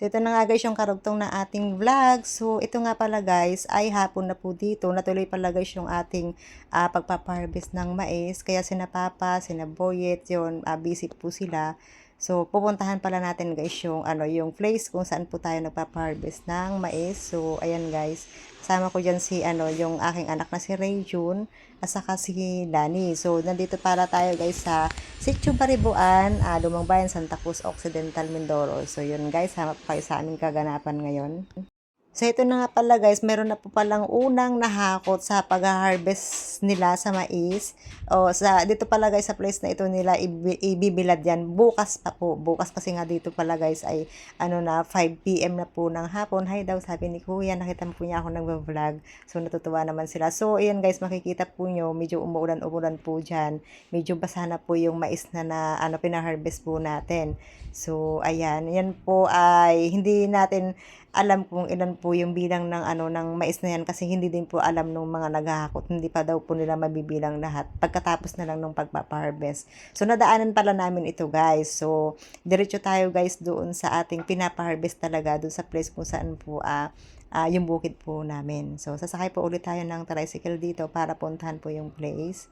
So, ito na nga guys yung karugtong na ating vlog. So, ito nga pala guys, ay hapon na po dito. Natuloy pala guys yung ating uh, pagpaparvest ng mais. Kaya sina Papa, sina Boyet, yun, uh, busy po sila. So, pupuntahan pala natin guys yung, ano, yung place kung saan po tayo nagpaparvest ng mais. So, ayan guys. Kasama ko dyan si, ano, yung aking anak na si Ray June at saka si Lani. So, nandito para tayo guys sa Sitio Baribuan, uh, Lumang Bayan, Santa Cruz Occidental, Mindoro. So, yun guys, sama po kayo sa aming kaganapan ngayon. So, ito na nga pala guys, meron na po palang unang nahakot sa pag-harvest nila sa mais. O, sa, dito pala guys, sa place na ito nila ibi- ibibilad yan. Bukas pa po. Bukas kasi nga dito pala guys ay ano na 5pm na po ng hapon. Hi daw, sabi ni Kuya. Nakita mo po niya ako nagva-vlog. So, natutuwa naman sila. So, ayan guys, makikita po nyo, medyo umuulan-umulan po dyan. Medyo basa na po yung mais na, na ano, pinaharvest po natin. So, ayan. Yan po ay hindi natin alam kung ilan po yung bilang ng ano ng mais na yan kasi hindi din po alam nung mga naghahakot. Hindi pa daw po nila mabibilang lahat pagkatapos na lang nung pagpapa-harvest. So nadaanan pala namin ito guys. So diretso tayo guys doon sa ating pinapa-harvest talaga doon sa place kung saan po ah ah, yung bukid po namin. So sasakay po ulit tayo ng tricycle dito para puntahan po yung place.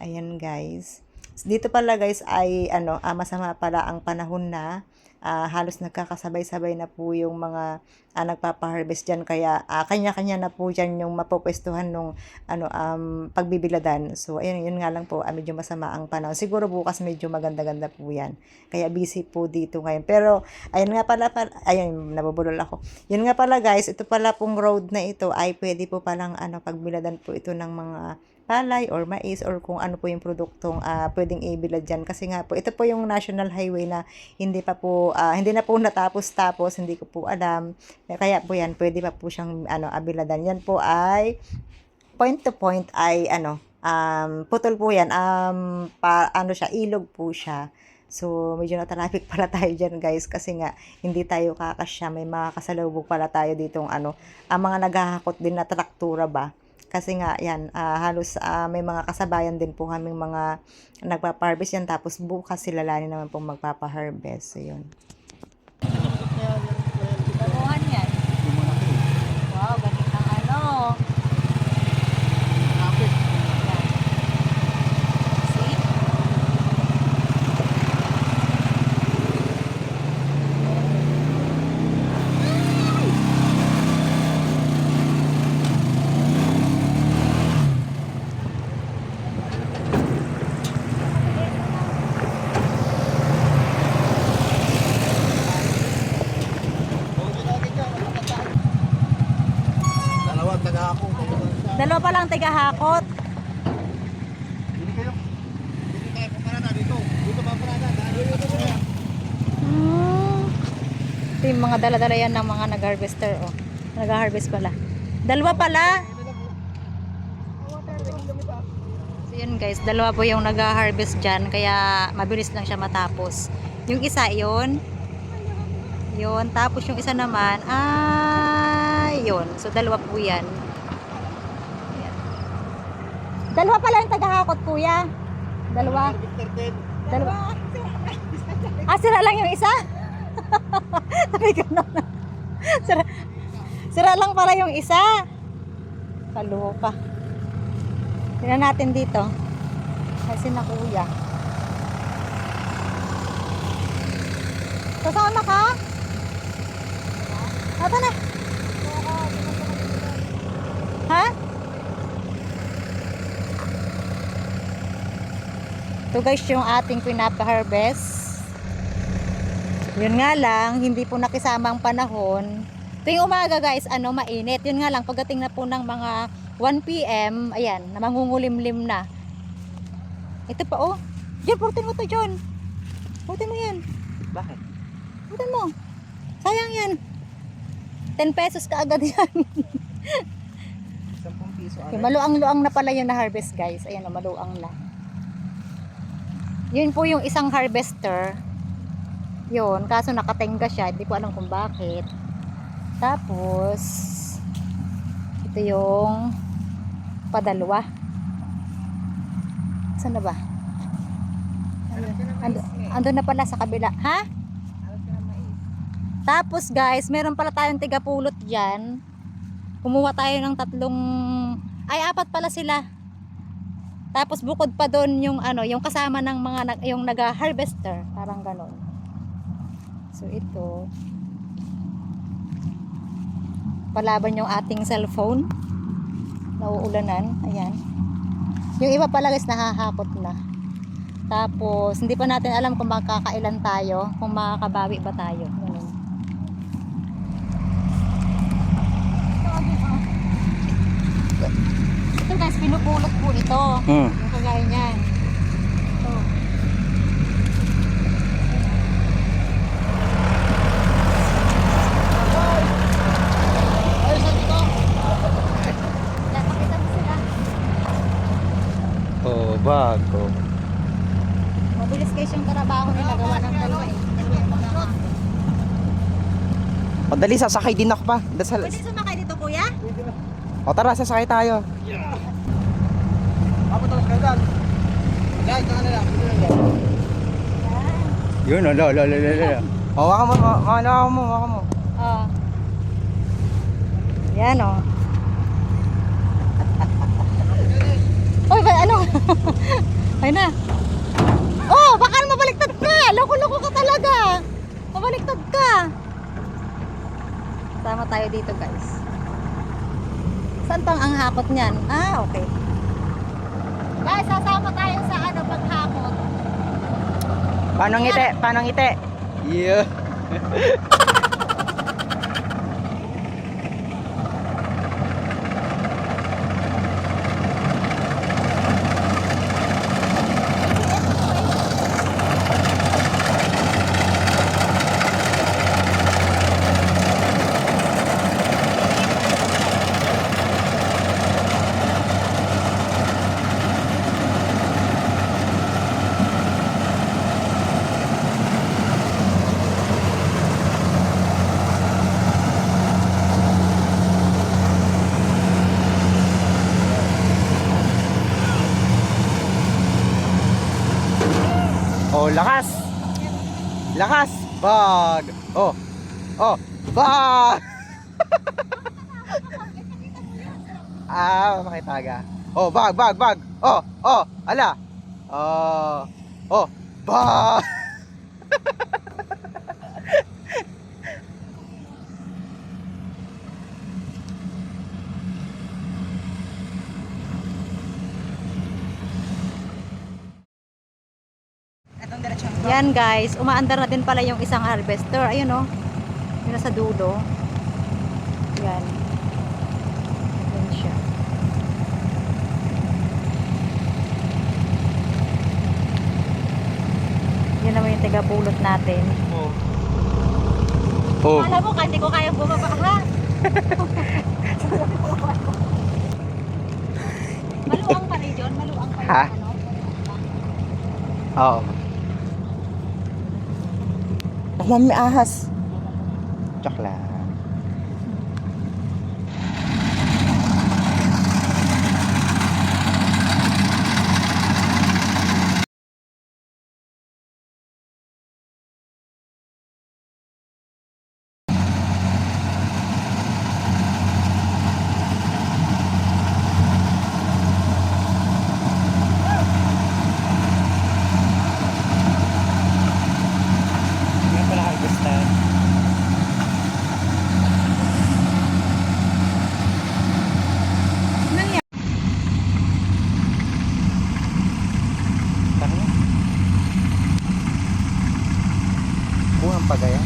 Ayan guys. Dito pala guys ay ano ah, masama pala ang panahon na ah, halos nagkakasabay-sabay na po yung mga ah, nagpapa-harvest dyan. Kaya ah, kanya-kanya na po dyan yung mapopwestuhan nung ano um, pagbibiladan. So ayun yun nga lang po ah, medyo masama ang panahon. Siguro bukas medyo maganda-ganda po yan. Kaya busy po dito ngayon. Pero ayun nga pala, pala ayun nabubulol ako. Yun nga pala guys ito pala pong road na ito ay pwede po palang ano pagbiladan po ito ng mga palay or mais or kung ano po yung produktong ah, pwedeng ibilad dyan. Kasi nga po, ito po yung national highway na hindi pa po, ah, hindi na po natapos-tapos, hindi ko po alam. Kaya po yan, pwede pa po siyang ano, abiladan. Yan po ay point to point ay ano, um, putol po yan. Um, pa, ano siya, ilog po siya. So, medyo na-traffic pala tayo dyan, guys, kasi nga, hindi tayo kakasya. May mga kasalubog pala tayo ditong, ano, ang mga naghahakot din na traktura ba? Kasi nga, yan, ah, halos ah, may mga kasabayan din po kaming mga nagpa-harvest yan. Tapos bukas sila lani naman pong magpapa-harvest. So, yun. Baguhan yan. Wow, ganit ang ano. See? Dalawa, taga ako. Tiga-hakot. Hindi kayo. Hindi tayo pumarada dito. Dito ba parada? Dito, dito, dito. Hmm. Ito yung mga dala-dala yan ng mga nag-harvester. Oh. Nag-harvest pala. Dalawa pala. So yun guys, dalawa po yung nag-harvest dyan. Kaya mabilis lang siya matapos. Yung isa yun. Yun. Tapos yung isa naman, ay yun. So dalawa po yan. Dalawa pala yung tagahakot kuya. Dalawa. Dalawa. Ah, sira lang yung isa? Sabi na. Sira, sira lang pala yung isa. Kaluka. Tingnan natin dito. Kasi na kuya. Kasama ka? Ata na. Ha? Ito guys yung ating pinapa-harvest. Yun nga lang, hindi po nakisama ang panahon. Tuwing umaga guys, ano, mainit. Yun nga lang, pagdating na po ng mga 1pm, ayan, mangungulimlim na. Ito pa oh. Diyan, purutin mo to John. Purutin mo yan. Bakit? Purutin mo. Sayang yan. 10 pesos ka agad yan. 10 piso. Okay, maluang-luang na pala yung na-harvest guys. Ayan o, maluang na. Yun po yung isang harvester. Yun, kaso nakatenga siya. Hindi ko alam kung bakit. Tapos, ito yung padalwa. Saan na ba? Ayun. Ando, ando na pala sa kabila. Ha? Tapos guys, meron pala tayong tigapulot dyan. Kumuha tayo ng tatlong, ay apat pala sila. Tapos bukod pa doon yung ano, yung kasama ng mga yung naga-harvester, parang ganon. So ito, palaban yung ating cellphone. Nauulanan, ayan. Yung iba pala guys nahahakot na. Tapos hindi pa natin alam kung makakailan tayo, kung makakabawi ba tayo. Ganun. Ito guys, pinupulot po ito. Hmm. Yung kagaya niyan. Ito. Yan, pakita mo sila. Oh, bago. Mabilis guys yung trabaho nila gawa ng dalawa eh. O dali, sasakay din ako pa. Dasal. Pwede sumakay dito kuya? O tara, sasakay tayo. Papunta ka dyan. Guys, saan na lang? Yun, ala, ala, ala, ala. O, waka mo, waka mo, waka mo. Oo. Yan o. Uy, ba, ano? Ay na. Oh, baka mabaliktad ka. Loko-loko ka talaga. Mabaliktad ka. Sama tayo dito, guys. Saan pang ang hakot niyan? Ah, okay. Guys, sasama tayo sa ano, paghakot. Paano ngiti? Paano ngiti? Yeah. lakas. Lakas. Bag. Oh. Oh. Bag. ah, makitaga. Oh, bag, bag, bag. Oh, oh, ala. Oh. Oh, bag. Yan guys, umaandar na din pala yung isang harvester. Ayun oh. Yun nasa dulo. Yan. Yan siya. Yan naman yung tagapulot natin. Oh. Alam mo, hindi ko kayang bumaba ha. maluang pa rin yun. Maluang pa yung Ha? ano. Oo. Mami ahas. Joke lang. Yan pala harvestan. Tara. Buhang pa gaya.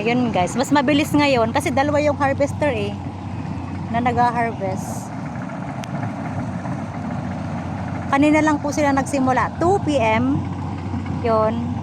Ayun guys, mas mabilis ngayon kasi dalawa yung harvester eh na nag-harvest. Kanina lang po sila nagsimula, 2 p.m. Yun.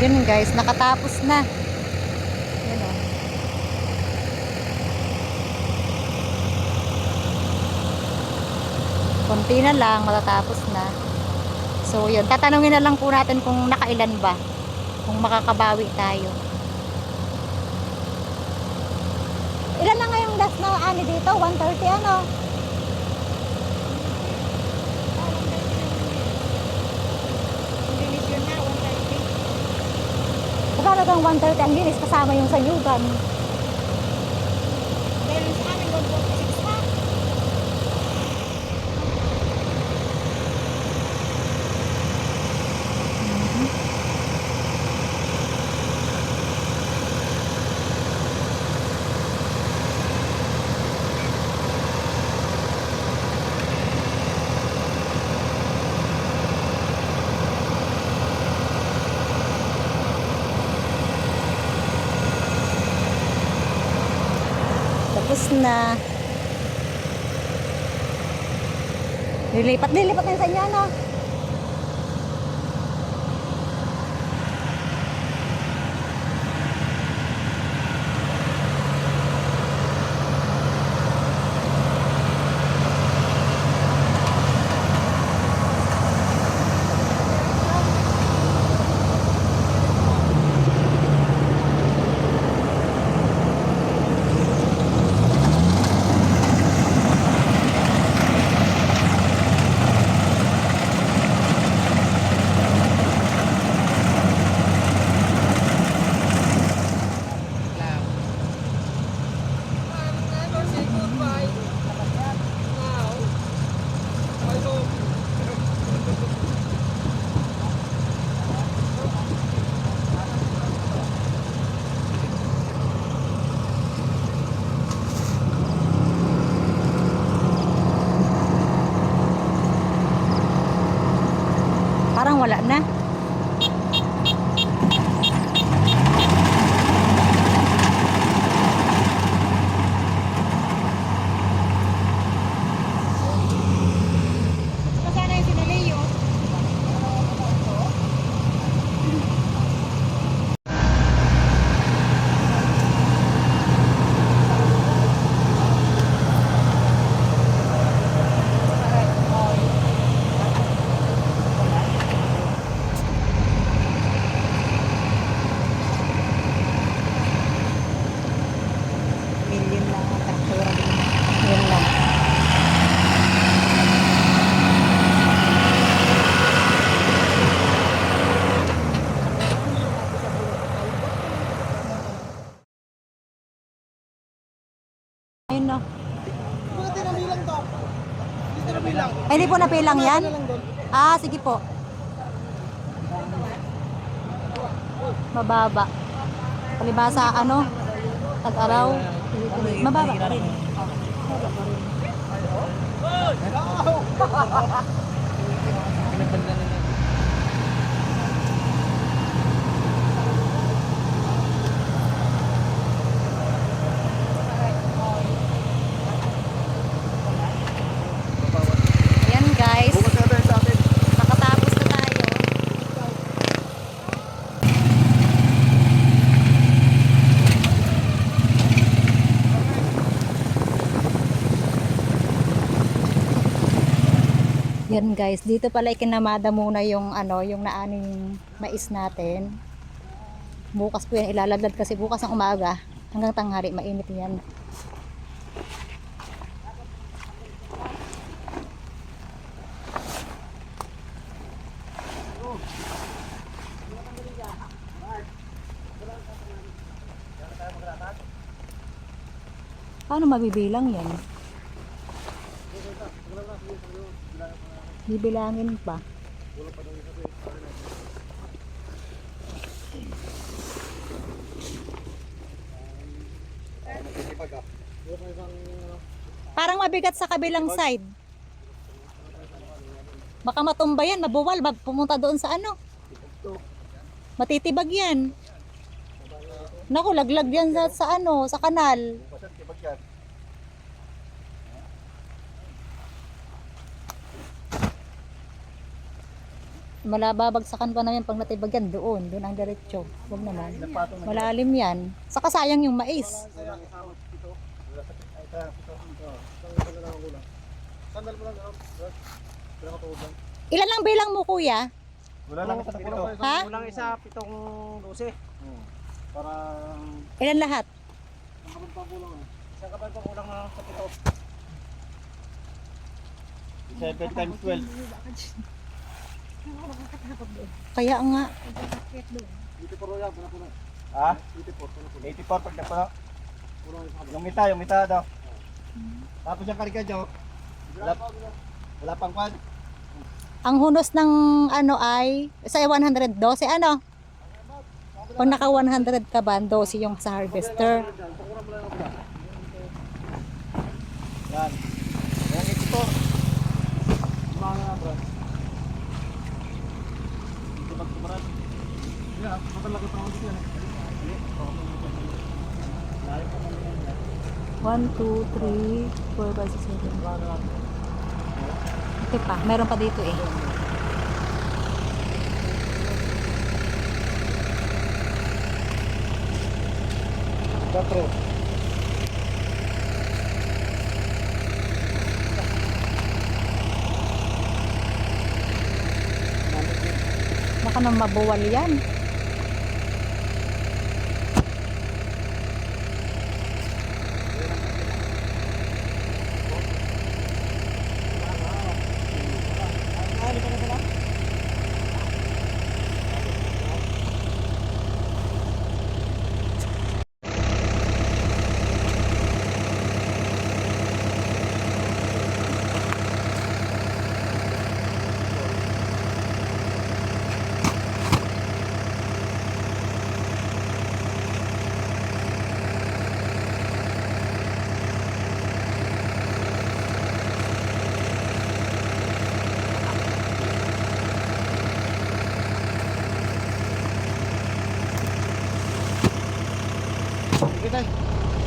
Ganun guys, nakatapos na. Yan o. Konti na lang, matatapos na. So yun, tatanungin na lang po natin kung nakailan ba. Kung makakabawi tayo. Ilan na ngayong last na ani dito? 130 ano? Magkano kang 130 ang linis kasama yung sayugan? Na. Lilipat, lilipat na sa inyo, no? Parang wala na. Kasana yung sinalayo. Million lang ang traktura din. Yun lang. Ayun na. Bakit tinabilang to? Hindi tinabilang. Ay, hindi po napilang yan? Ah, sige po. Mababa. Palibasa, ano? Tag-araw. Mababa pa rin. Ayan guys, Bukas na tayo sa atin. nakatapos na tayo. Yan guys, dito pala ikinamada muna yung ano, yung naaning mais natin. Bukas po yan ilaladlad kasi bukas ng umaga hanggang tanghali mainit yan. Paano mabibilang yan? Bibilangin pa. Parang mabigat sa kabilang side. Baka matumba yan, mabuwal, pumunta doon sa ano. Matitibag yan. Naku, laglag yan sa, sa ano, sa kanal. Malababagsakan pa namin pag natibag yan doon. Doon ang diretso. Huwag naman. Malalim yan. Saka sayang yung mais. Wala. Ilan lang bilang mo kuya? Wala lang sa dito. Ha? Kulang isa, pitong dose. Hmm. Para Ilan lahat? kapag pakulang eh. Isang kapal pa kulang na sa pito. 7 times 12. Kaya nga. 84 yan, puno-puno. Ha? 84, puno-puno. 84 pag nagpuno. Puno yung mita, yung mita daw. Tapos yung karika dyan, wala, wala pang kwan. Ang hunos ng ano ay sa 112 ano? Pag naka 100 ka ba, 12 yung sa harvester. Yan. Yan, 84. Mga nga, bro. Hindi magkumaran. 1, 2, 3, 4, 5, 6, 7. Ito pa, meron pa dito eh. Quatro. Baka nang mabuwal yan.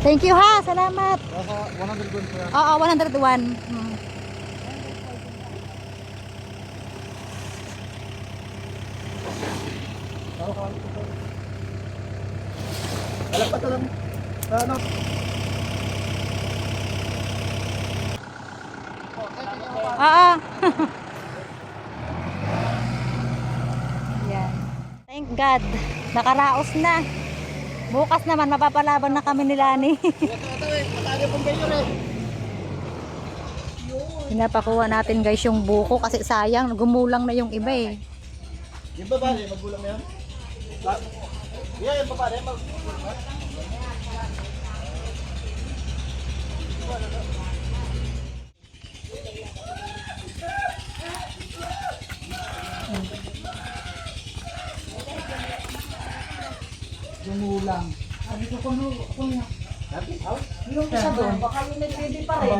Thank you ha, salamat. Nasa 100 gun po yan. Oo, 101. Hmm. Alam pa ito lang. Ano? Oo. Yan. Thank God. Nakaraos na. Bukas naman mapapalaban na kami ni mayor eh. Pinapakuha natin guys yung buko kasi sayang, gumulang na yung iba eh. Yung babae, magulang na yan? Yeah, yung babae, mag Gumulang. Sabi ko kung kung yung isa doon, baka yung nag-baby pa rin.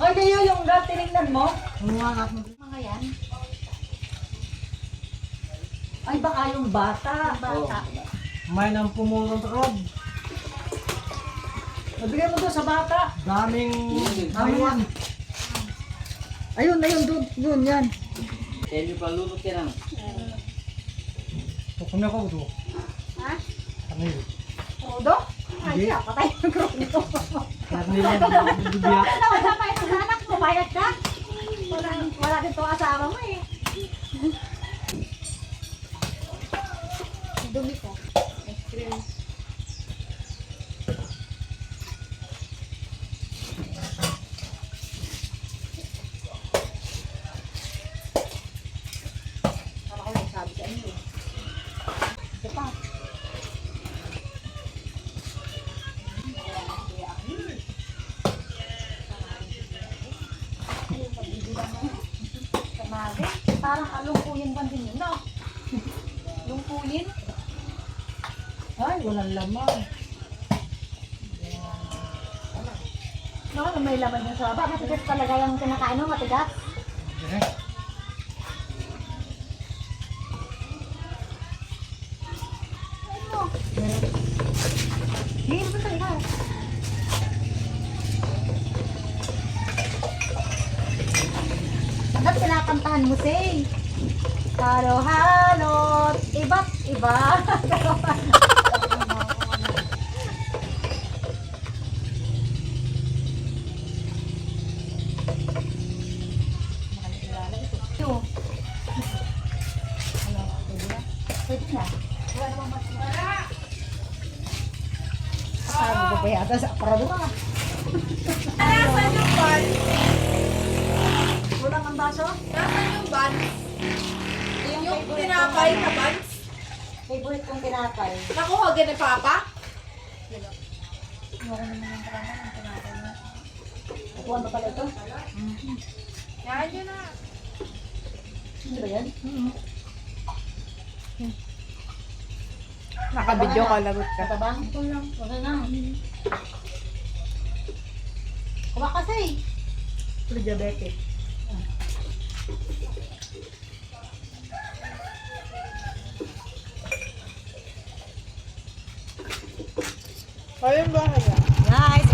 Ay, kayo yung gat, tinignan mo? Mga yan. Ay, baka yung bata. Bata. May nang pumulong sa krab. Nabigay mo doon sa bata. Daming... Daming yan. Ayun, ayun, doon, doon, yan. Hukom na ako, ito. Ano yun? Todo? Ay, siya, patay yung wala pa sa anak mo, bayad ka? Wala, wala dito asawa mo eh. walang laman. No, ano may laman yung soba? Matigas talaga yung kinakain mo, matigas. Okay. Dapat kinakantahan mo siya Halo-halo, iba't iba. Yan yun na. Ano ba yan? Nakabidyo ka, lagot ka. Katabang? Ito lang. Wala na. Kuha kasi. Pre-diabetic. Ayun ba? Guys,